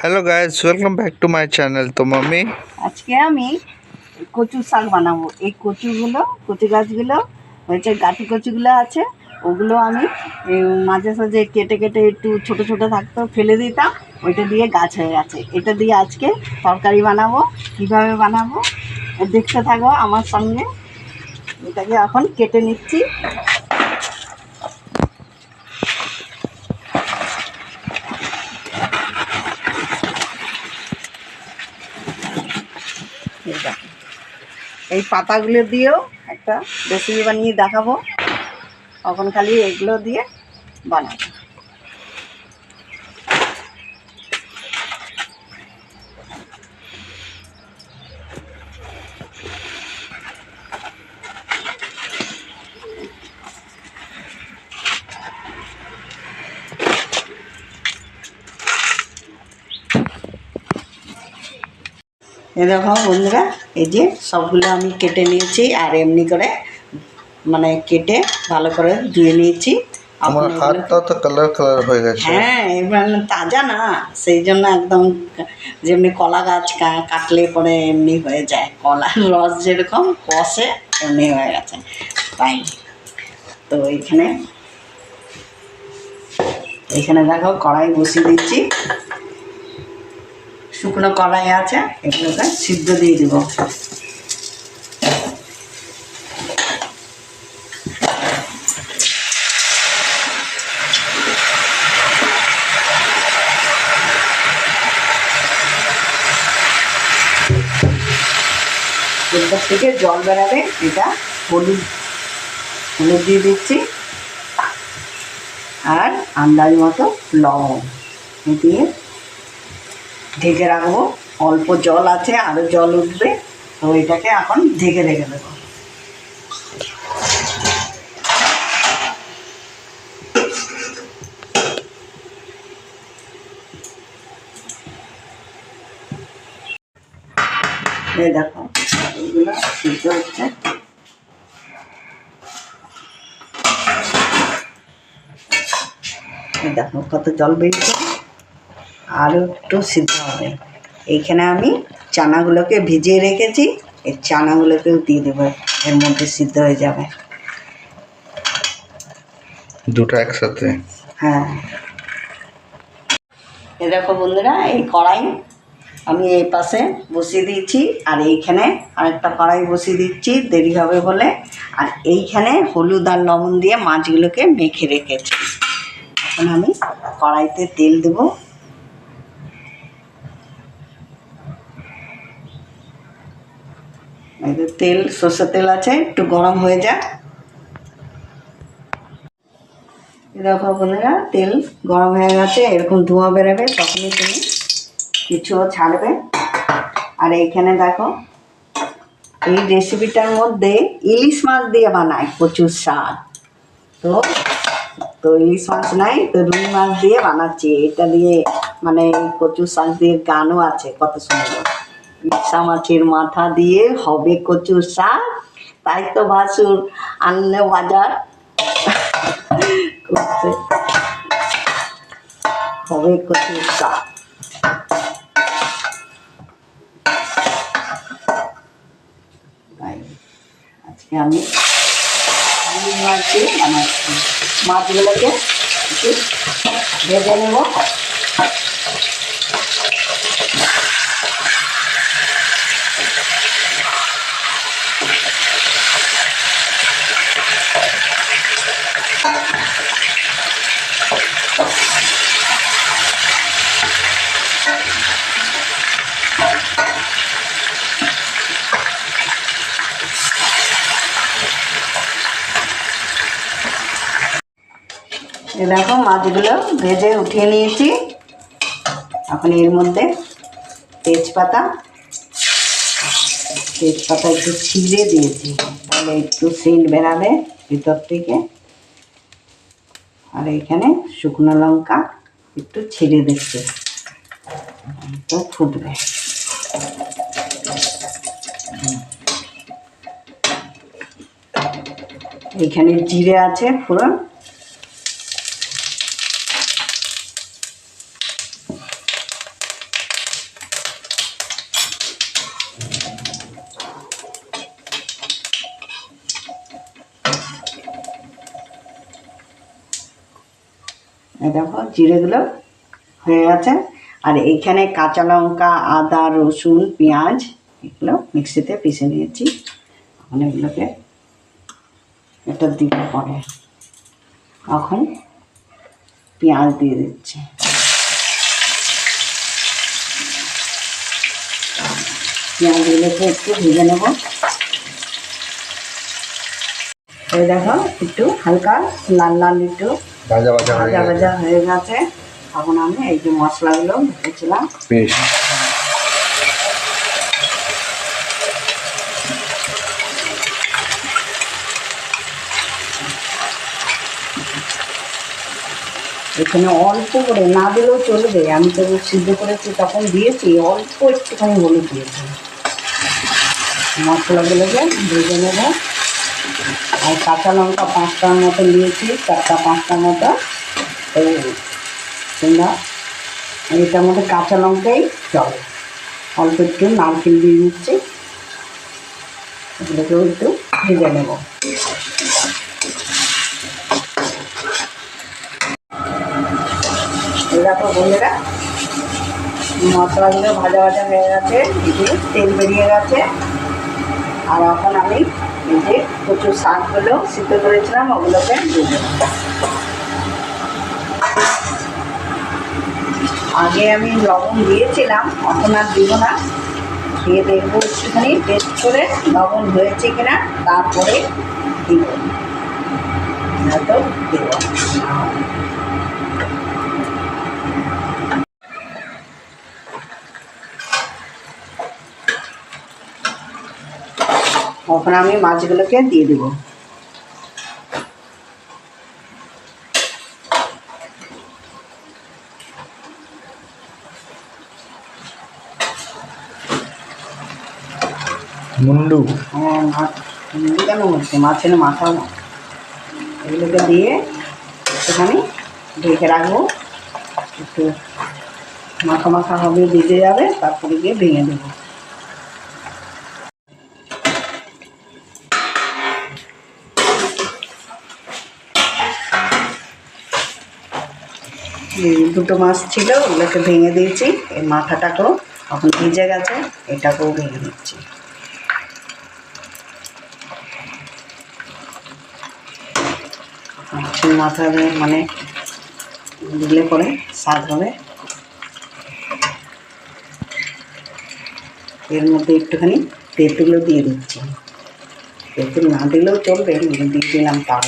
Hello guys welcome back to my channel তো mummy আজকে আমি কচু শাক বানাবো। এই কচুগুলো, কচু গাছগুলো, হয়েছে গাঠি কচুগুলো আছে, ওগুলো আমি মাঝে সাঝে কেটে কেটে একটু ছোট ছোট থাকতো, ফেলে দিতাম, ওইটা দিয়ে গাছ হয়ে গেছে। এটা দিয়ে আজকে তরকারি বানাবো। কীভাবে বানাবো? দেখতে থাকো আমার সঙ্গে। এটাকে এখন কেটে নিচ্ছি এই দেখো। এই পাতাগুলো দিয়েও একটা রেসিপি বানিয়ে দেখাবো। তখন খালি এগুলো দিয়ে বানাবো। এ দেখো বন্ধুরা এই যে সবগুলো আমি কেটে নিয়েছি আর এমনি করে মানে কেটে ভালো করে ধুয়ে নিয়েছি। আমার এখন এগুলো- তো কালার কালার হয়ে গেছে। হ্যাঁ এবার তাজা না সেই জন্য একদম যেমনি কলা গাছ কাটলে পরে এমনি হয়ে যায়। কলার রস যেরকম কষে এমনি হয়ে গেছে। তাই। তো এইখানে এখানে দেখো কড়াই বসিয়ে দিচ্ছি। শুকনো কলাই আছে, এগুলোকে সিদ্ধ দিয়ে দিব। এরপর থেকে জল বেরাবে, এটা হলুদ হলুদ দিয়ে দিচ্ছি। আর আন্দাজ মতো লবণ দিয়ে ঢেকে রাখব। অল্প জল আছে আরও জল উঠবে। তো এটাকে এখন ঢেকে রেখে দেবো। দেখো দেখো, কত জল বেরিয়েছে। আরও একটু সিদ্ধ হবে। এইখানে আমি চানাগুলোকে ভিজিয়ে রেখেছি এই চানাগুলোকেও দিয়ে দেবো এর মধ্যে সিদ্ধ হয়ে যাবে। দুটো একসাথে? হ্যাঁ। এ দেখো বন্ধুরা এই কড়াই আমি এই পাশে বসিয়ে দিয়েছি আর এইখানে আরেকটা কড়াই বসিয়ে দিচ্ছি দেরি হবে বলে। আর এইখানে হলুদ আর লবণ দিয়ে মাছগুলোকে মেখে রেখেছি। এখন আমি কড়াইতে তেল দেবো এই যে তেল, সর্ষের তেল আছে, একটু গরম হয়ে যাক। দেখো বন্ধুরা, তেল গরম হয়ে গেছে, এরকম ধোঁয়া বেরোবে, তখনই তুমি কিছুও ছাড়বে। আর এইখানে দেখো, এই রেসিপিটার মধ্যে ইলিশ মাছ দিয়ে বানায় প্রচুর স্বাদ। তো তো ইলিশ মাছ নাই, তো রুই মাছ দিয়ে বানাচ্ছি। এটা দিয়ে মানে কচু শাক দিয়ে গানও আছে, কত সুন্দর। ইচ্ছা মাছের মাথা দিয়ে হবে কচু শাক। তাই তো ভাসুর আনলে বাজার। হবে কচু শাক। আমি মাছগুলোকে একটু ভেজে নেব। এ দেখো মাছগুলো ভেজে উঠিয়ে নিয়েছি। এখন এর মধ্যে তেজপাতা তেজপাতা একটু ছিঁড়ে দিয়েছি। তাহলে একটু সেন্ট বেরাবে ভিতর থেকে। আর এখানে শুকনো লঙ্কা একটু ছিঁড়ে দিচ্ছে। ফুটবে। এখানে জিরে আছে, ফোড়ন। দেখো, জিরেগুলো হয়ে গেছে। আর এইখানে কাঁচা লঙ্কা, আদা, রসুন, পেঁয়াজ, এগুলো মিক্সিতে পিষে নিয়েছি। এখন এগুলোকে এটা দিব পরে এখন পেঁয়াজ দিয়ে দিচ্ছি। পেঁয়াজগুলোকে একটু ভেজে নেব। এই দেখো, একটু হালকা, লাল লাল একটু ভাজা ভাজা ভাজা হয়ে গেছে। এখন আমি এই যে মশলাগুলো ভেজেছিলাম বেশ। এখানে অল্প করে না দিলেও চলবে আমি তো সিদ্ধ করেছি তখন দিয়েছি অল্প একটুখানি হলুদ দিয়েছি। মশলাগুলোকে ভেজে নেব। আর কাঁচা লঙ্কা পাঁচটার মতো নিয়েছি, চারটা পাঁচটা মতো তোমরা এটার মধ্যে কাঁচা লঙ্কাই চলে অল্প একটু নারকেল দিয়ে দিচ্ছি। এগুলোকেও একটু ভেজে নেব। দেখো বন্ধুরা, মশলাগুলো ভাজা ভাজা হয়ে গেছে তেল বেরিয়ে গেছে। আর এখন আমি এই যে প্রচুর শাকগুলো সিদ্ধ করেছিলাম, ওগুলোকে দিয়ে আগে আমি লবণ দিয়েছিলাম, এখন আর দিব না। দিয়ে দেখব একটুখানি টেস্ট করে লবণ হয়েছে কিনা, তারপরে দিব। নয়তো দেব না। এখন আমি মাছগুলোকে দিয়ে দেবো। মুন্ডু। হ্যাঁ মাছ এমনি কেন হচ্ছে? মাছের মাথা এগুলোকে দিয়ে একটুখানি ঢেকে রাখব। একটু মাখা মাখা হবে ভিজে যাবে তারপরে গিয়ে ভেঙে দেবো। দুটো মাছ ছিল, ওগুলোকে ভেঙে দিয়েছি। এই মাথাটাকেও এখন ভিজে গেছে, এটাকেও ভেঙে দিচ্ছি। মাথা মানে দিলে পরে স্বাদ হবে। এর মধ্যে একটুখানি তেঁতুলও দিয়ে দিচ্ছি। তেঁতুল না দিলেও চলবে কিন্তু দিয়ে দিলাম তাও।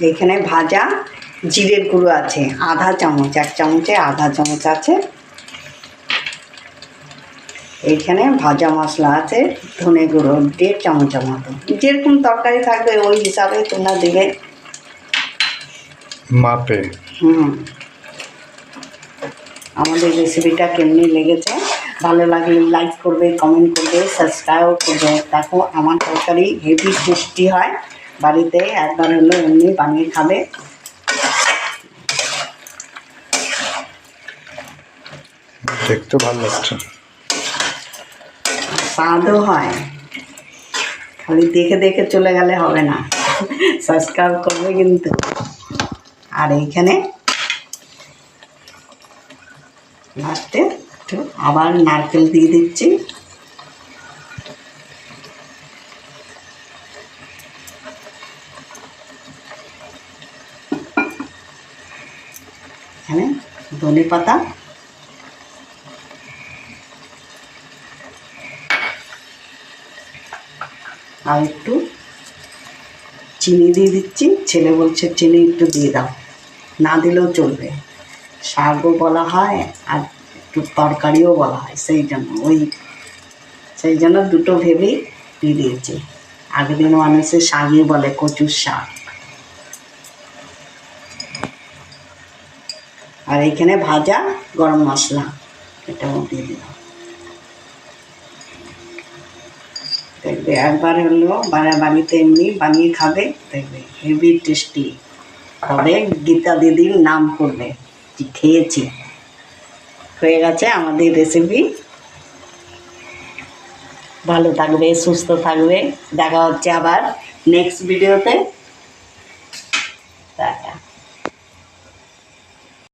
এখানে ভাজা জিরের গুঁড়ো আছে আধা চামচ এক চামচে আধা চামচ আছে। এইখানে ভাজা মশলা আছে ধনে গুঁড়ো দেড় চামচের মতো। যেরকম তরকারি থাকবে ওই হিসাবে তোমরা দেবে। মাপে। হুম। আমাদের রেসিপিটা কেমনি লেগেছে? ভালো লাগলে লাইক করবে কমেন্ট করবে সাবস্ক্রাইব করবে। দেখো আমার তরকারি হেভি টেস্টি হয়। বাড়িতে একবার হলো এমনি বানিয়ে খাবে। দেখতে ভালো লাগছে। স্বাদও হয়। খালি দেখে দেখে চলে গেলে হবে না। সাবস্ক্রাইব করবে কিন্তু। আর এইখানে লাস্টে একটু আবার নারকেল দিয়ে দিচ্ছি এখানে ধনে পাতা। আর একটু চিনি দিয়ে দিচ্ছি। ছেলে বলছে চিনি একটু দিয়ে দাও। না দিলেও চলবে। শাকও বলা হয় আর একটু তরকারিও বলা হয়। সেই জন্য ওই, সেই জন্য দুটো ভেবেই দিয়ে দিয়েছি। আগের দিন মানুষের শাকই বলে, কচুর শাক। আর এখানে ভাজা গরম মশলা। এটাও দিয়ে দিলাম। দেখবে একবার হলো বাড়া বাড়িতে এমনি বানিয়ে খাবে, দেখবে হেভি টেস্টি। হবে গীতা দিদির নাম করবে খেয়েছি। হয়ে গেছে আমাদের রেসিপি ভালো থাকবে, সুস্থ থাকবে। দেখা হচ্ছে আবার নেক্সট ভিডিওতে